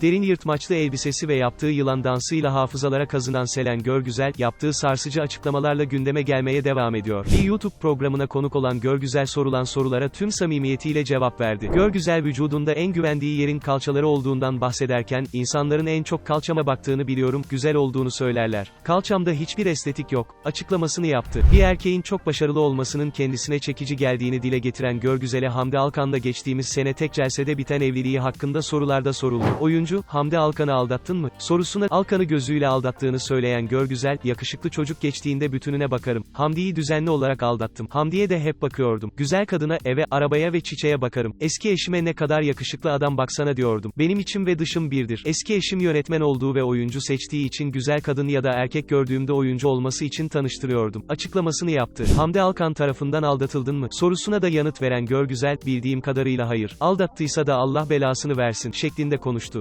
Derin yırtmaçlı elbisesi ve yaptığı yılan dansıyla hafızalara kazınan Selen Görgüzel, yaptığı sarsıcı açıklamalarla gündeme gelmeye devam ediyor. Bir YouTube programına konuk olan Görgüzel sorulan sorulara tüm samimiyetiyle cevap verdi. Görgüzel vücudunda en güvendiği yerin kalçaları olduğundan bahsederken, insanların en çok kalçama baktığını biliyorum, güzel olduğunu söylerler. Kalçamda hiçbir estetik yok, açıklamasını yaptı. Bir erkeğin çok başarılı olmasının kendisine çekici geldiğini dile getiren Görgüzel'e Hamdi Alkan'la geçtiğimiz sene tek celsede biten evliliği hakkında sorularda soruldu. Oyuncu, Hamdi Alkan'ı aldattın mı? Sorusuna, Alkan'ı gözüyle aldattığını söyleyen Görgüzel, yakışıklı çocuk geçtiğinde bütününe bakarım. Hamdi'yi düzenli olarak aldattım. Hamdi'ye de hep bakıyordum. Güzel kadına, eve, arabaya ve çiçeğe bakarım. Eski eşime ne kadar yakışıklı adam baksana diyordum. Benim içim ve dışım birdir. Eski eşim yönetmen olduğu ve oyuncu seçtiği için güzel kadın ya da erkek gördüğümde oyuncu olması için tanıştırıyordum. Açıklamasını yaptı. Hamdi Alkan tarafından aldatıldın mı? Sorusuna da yanıt veren Görgüzel, bildiğim kadarıyla hayır. Aldattıysa da Allah belasını versin, şeklinde konuştu.